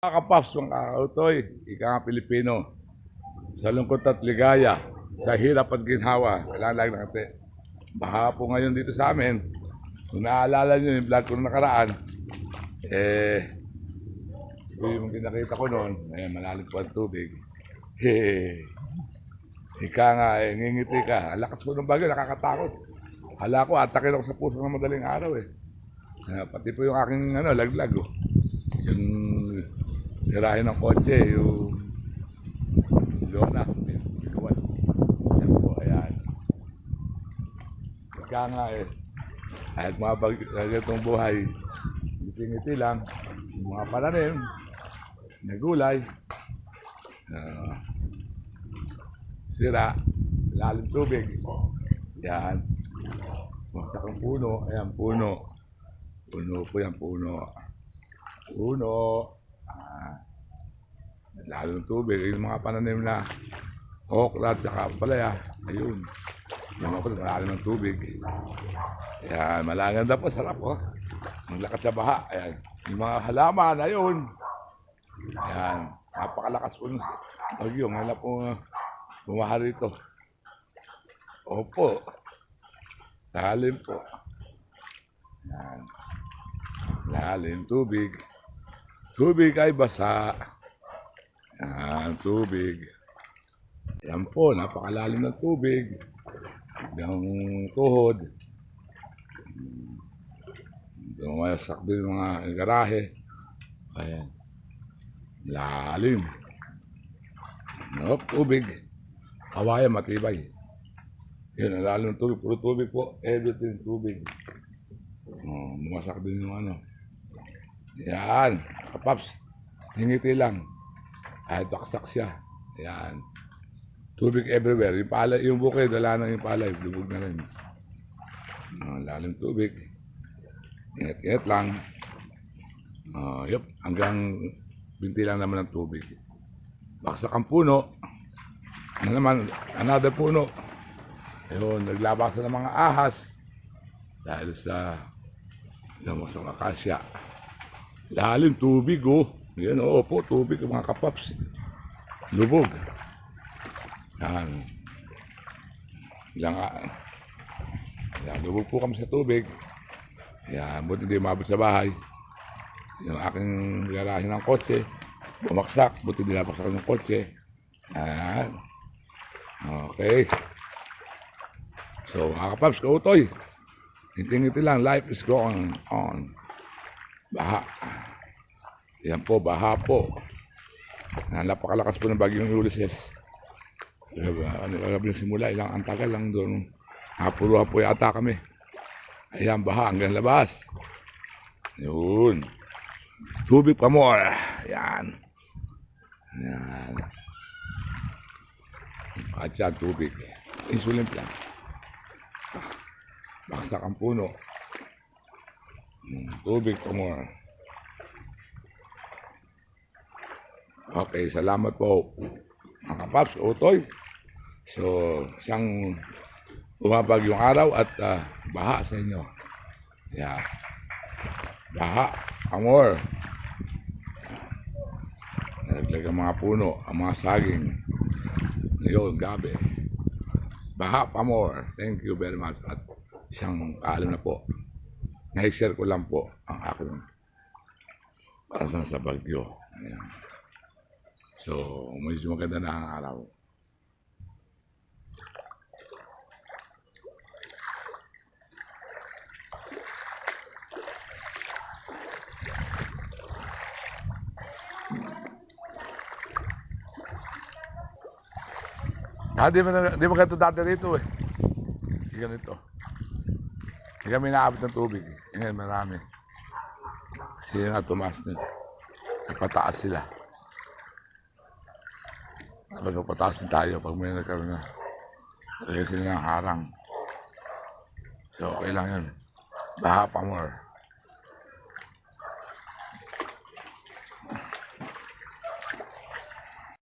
Kakapaps mga kautoy, ika nga Pilipino. Sa lungkot at ligaya, sa hirap at ginhawa, kailangan lang natin. Baha po ngayon dito sa amin. Kung naaalala nyo yung vlog ko nung nakaraan, eh, ito yung kinakita ko noon, eh, malalim po ang tubig. Hehehe. Ika nga, eh, ngingiti ka. Lakas po ng bagyo, nakakatakot. Hala ko, atakin ako sa puso ng madaling araw eh. Ah, pati po yung aking ano, laglag oh. Yung tirahin ng kotse, yung lona. Ikawan. Yan po, ayan. Ika nga eh. Kahit mga bag, ganitong buhay, ngiti-ngiti lang. Mga pananim, na gulay, ah, sira, lalim tubig. Yan. Masak ang puno. Ayan, puno. Puno po yan, puno. Puno. Ah, lalo ng tubig. Yung mga pananim na okra at saka palaya. Ayun. Yung ako, malalim ng tubig. Ayan, malanganda po. Sarap oh. Maglakas sa baha. Ayan. Yung mga halaman, ayun. Ayan. Napakalakas po ng bagyo. Ngayon po uh, bumaha rito. Opo. Lalim po. Yan. Lalim tubig. Tubig ay basa. Yan, tubig. Yan po, napakalalim ng tubig. Hanggang tuhod. Dumayasak din mga garahe. Ayan. Lalim. Nope, tubig. Kawayan, matibay. Yun, lalim ng tubig. Puro tubig po. Everything tubig. Oh, bumasak din yung ano. Yan. Kapaps. Hingiti lang. Kahit baksak siya. Yan. Tubig everywhere. Yung palay, yung bukid, wala na yung palay. Lubog na rin. Oh, lalim tubig. Ingat-ingat lang. Oh, yup. Hanggang binti lang naman ng tubig. Baksak ang puno. Ano naman, another puno. Ayun, naglabasan ng mga ahas dahil sa lamang sa akasya. Lalim tubig oh. Yan oo po, tubig mga kapaps. Lubog. Yan. Ilang ah. Yan, lubog po kami sa tubig. Yan, buti hindi umabot sa bahay. Yung aking garahe ng kotse, bumaksak, buti hindi napaksak ng kotse. Yan. Okay. So, mga kapaps, kautoy. Ngiti-ngiti lang, life is going on. Baha. Yan po, baha po. Na, napakalakas po ng bagyong Ulysses. Diba, ano, kagabi ng simula, ilang ang tagal lang doon. Napuruhan po yata kami. Ayan, baha hanggang labas. Yun. Tubig pa mo. Yan. Yan. At yan, tubig. Insulin lang. Baksak ang puno. Tubig pa mo. Okay, salamat po. Mga paps, utoy. So, isang umabag yung araw at ah, baha sa inyo. Yeah. Baha, amor. Naglag ang mga puno, ang mga saging. Ngayon, gabi. Baha, pamor. Thank you very much. At isang paalam na po. Na-share ko lang po ang aking pasan sa bagyo. Ayan. So, medyo maganda na ang araw. Ah, di ba, di ba ganito dati rito eh. Ganito. Hindi kami naabot ng tubig. eh. Ngayon marami. Kasi nga tumaas na. Nagpataas sila. Kapag pataas din tayo pag may nagkaroon na. Kaya sila ng harang. So, okay lang yun. Baha pa more.